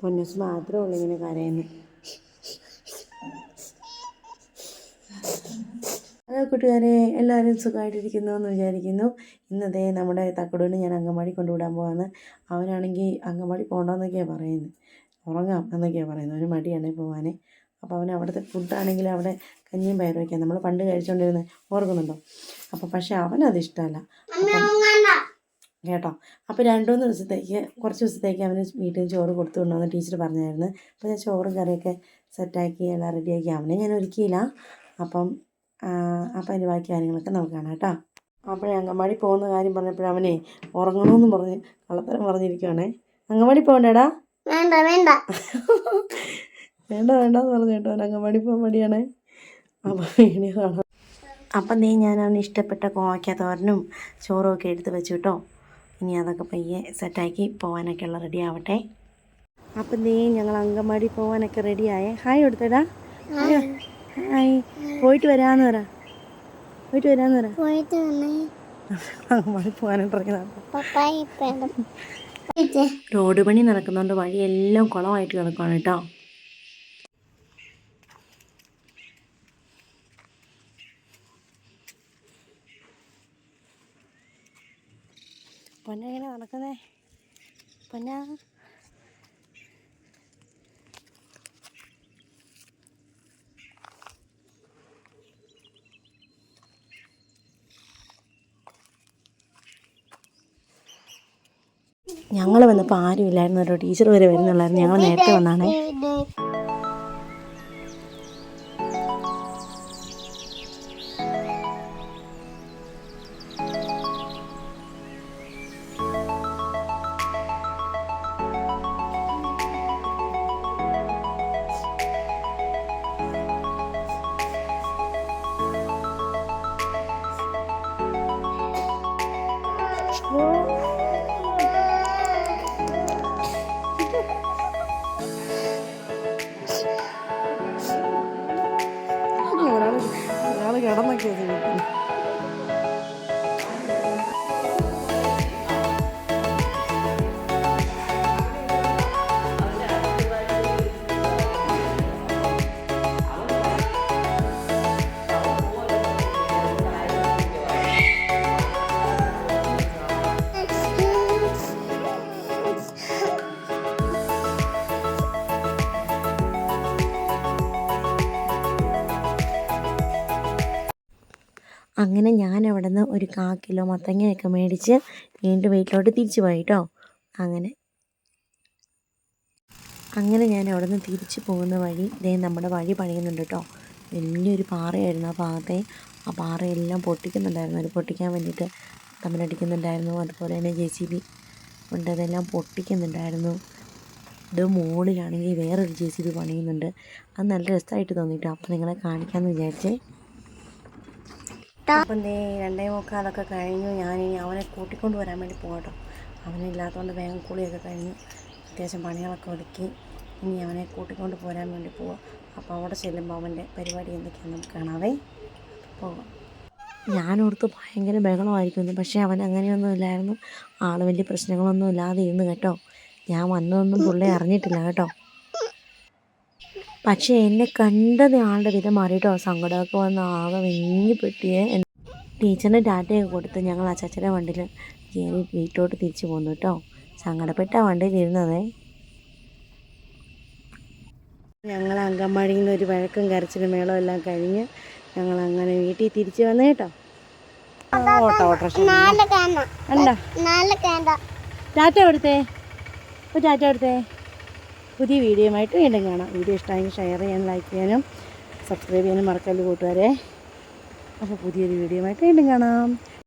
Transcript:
പൊന്നസ് മാത്രമേ ഉള്ളൂ ഇങ്ങനെ കരയുന്നു. ഹലോ കൂട്ടുകാരെ എല്ലാവരും സുഖമായിട്ടിരിക്കുന്നു എന്ന് വിചാരിക്കുന്നു. ഇന്നതേ നമ്മുടെ തക്കടൂന് ഞാൻ അങ്കമാടി കൊണ്ടുവിടാൻ പോകാന്ന് അവനാണെങ്കിൽ അങ്കമാടി പോകണ്ടെന്നൊക്കെയാണ് പറയുന്നത് ഉറങ്ങാം എന്നൊക്കെയാണ് പറയുന്നത് ഒരു മടിയാണ് പോകാൻ അപ്പോൾ അവന് അവിടുത്തെ ഫുഡാണെങ്കിൽ അവിടെ കഞ്ഞിയും പയറും വയ്ക്കാം നമ്മൾ പണ്ട് കഴിച്ചുകൊണ്ടിരുന്നത് ഓർക്കുന്നുണ്ടോ? അപ്പോൾ പക്ഷേ അവനത് ഇഷ്ടമല്ല കേട്ടോ. അപ്പോൾ രണ്ട് മൂന്ന് ദിവസത്തേക്ക് കുറച്ച് ദിവസത്തേക്ക് അവന് വീട്ടിൽ നിന്ന് ചോറ് കൊടുത്തു കൊണ്ടുവന്ന് ടീച്ചർ പറഞ്ഞായിരുന്നു. അപ്പോൾ ഞാൻ ചോറും കറിയൊക്കെ സെറ്റാക്കി എല്ലാം റെഡിയാക്കി അവനെ ഞാൻ ഒരുക്കിയില്ല. അപ്പം അപ്പം അതിന്റെ ബാക്കി കാര്യങ്ങളൊക്കെ നമുക്ക് കാണാം കേട്ടോ. അപ്പോഴേ അംഗൻവാടി പോകുന്ന കാര്യം പറഞ്ഞപ്പോൾ അവനെ ഉറങ്ങണമെന്ന് പറഞ്ഞ് കള്ളത്തരം പറഞ്ഞിരിക്കുവാണേ. അംഗൻവാടി പോകണ്ടേടാ? വേണ്ട വേണ്ട. വേണ്ട വേണ്ടെന്ന് പറഞ്ഞു കേട്ടോ അവൻ അംഗൻവാടി പോകാൻ മടിയാണേ. അപ്പം ഇനി കാണാം. അപ്പം നീ ഞാൻ അവന് ഇഷ്ടപ്പെട്ട കോവയ്ക്ക തോരനും ചോറും ഒക്കെ എടുത്ത് വെച്ചു കേട്ടോ. ഇനി അതൊക്കെ പയ്യെ സെറ്റാക്കി പോകാനൊക്കെ ഉള്ള റെഡി ആവട്ടെ. അപ്പം നീ ഞങ്ങൾ അങ്കമാടി പോകാനൊക്കെ റെഡിയായേ ഹായ് കൊടുത്തേടാ ഹായ് പോയിട്ട് വരാന്ന് പറ. പോയിട്ട് വരാന്ന് പറ. പോയിട്ട് പോകാനായിട്ട് റോഡ് പണി നടക്കുന്നതുകൊണ്ട് വഴിയെല്ലാം കുളമായിട്ട് കിടക്കുകയാണ് കേട്ടോ. പൊന്ന ഇങ്ങനെ നടക്കുന്നേ. പൊന്ന. ഞങ്ങൾ വന്നപ്പോൾ ആരും ഇല്ലായിരുന്നു ടീച്ചർ വരെ വരുന്നുള്ളായിരുന്നു. ഞങ്ങൾ നേരത്തെ വന്നാണേ. Yarana gerildim. അങ്ങനെ ഞാൻ അവിടെ നിന്ന് ഒരു കാ കിലോ മത്തങ്ങയൊക്കെ മേടിച്ച് വീണ്ടും വീട്ടിലോട്ട് തിരിച്ചു പോയി കേട്ടോ അങ്ങനെ. അങ്ങനെ ഞാൻ അവിടെ നിന്ന് തിരിച്ചു പോകുന്ന വഴി ദേ നമ്മുടെ വഴി പണിയുന്നുണ്ട് കേട്ടോ വലിയൊരു പാറയായിരുന്നു ആ ഭാഗത്തെ. ആ പാറയെല്ലാം പൊട്ടിക്കുന്നുണ്ടായിരുന്നു. അത് പൊട്ടിക്കാൻ വേണ്ടിയിട്ട് തമ്മിലടിക്കുന്നുണ്ടായിരുന്നു. അതുപോലെ തന്നെ ജെ സി ബി ഉണ്ട്. അതെല്ലാം പൊട്ടിക്കുന്നുണ്ടായിരുന്നു. ഇത് മുകളിലാണെങ്കിൽ വേറൊരു ജെ സി ബി പണിയുന്നുണ്ട്. അത് നല്ല രസമായിട്ട് തോന്നിട്ടോ. അപ്പോൾ നിങ്ങളെ കാണിക്കാമെന്ന് വിചാരിച്ചേ. അപ്പം രണ്ടേ മുക്കാലൊക്കെ കഴിഞ്ഞു. ഞാനിനി അവനെ കൂട്ടിക്കൊണ്ട് വരാൻ വേണ്ടി പോകട്ടോ അവനില്ലാത്തതുകൊണ്ട് വേഗം കുളിയൊക്കെ കഴിഞ്ഞു അത്യാവശ്യം പണികളൊക്കെ ഒതുക്കി ഇനി അവനെ കൂട്ടിക്കൊണ്ട് പോരാൻ വേണ്ടി പോവാം. അപ്പോൾ അവിടെ ചെല്ലുമ്പോൾ അവന്റെ പരിപാടി എന്തൊക്കെയാണെന്ന് നമുക്ക് കാണാവേ. പോകാം ഞാനോർത്ത് ഭയങ്കര ബഹളമായിരിക്കുന്നു. പക്ഷേ അവൻ അങ്ങനെയൊന്നും ഇല്ലായിരുന്നു. ആൾ വലിയ പ്രശ്നങ്ങളൊന്നും ഇല്ലാതെ ഇരുന്ന് കേട്ടോ. ഞാൻ വന്നതൊന്നും പുള്ളി അറിഞ്ഞിട്ടില്ല കേട്ടോ. പക്ഷേ എന്നെ കണ്ടത് ആളുടെ വിധം മാറിയിട്ടോ. സങ്കടമൊക്കെ വന്ന് ആകെ വെഞ്ഞിപ്പെട്ടിയെ ടീച്ചറിന് ടാറ്റയൊക്കെ കൊടുത്ത് ഞങ്ങൾ അച്ചാച്ചന്റെ വണ്ടിയിൽ കയറി വീട്ടിലോട്ട് തിരിച്ചു പോന്നു കേട്ടോ. സങ്കടപ്പെട്ട വണ്ടിയിലിരുന്നതേ ഞങ്ങൾ അങ്കമാടിയിൽ നിന്ന് ഒരു വഴക്കും കരച്ചിലും മേളവും എല്ലാം കഴിഞ്ഞ് ഞങ്ങൾ അങ്ങനെ വീട്ടിൽ തിരിച്ചു വന്നു കേട്ടോ. ഓട്ടോ ഓട്ടോ ടാറ്റ കൊടുത്തേ. ഒരു ടാറ്റ കൊടുത്തേ. പുതിയ വീഡിയോയുമായിട്ട് വീണ്ടും കാണാം. വീഡിയോ ഇഷ്ടമായെങ്കിൽ ഷെയർ ചെയ്യാനും ലൈക്ക് ചെയ്യാനും സബ്സ്ക്രൈബ് ചെയ്യാനും മറക്കല്ല് കൂട്ടുകാരെ. അപ്പോൾ പുതിയൊരു വീഡിയോയുമായിട്ട് വീണ്ടും കാണാം.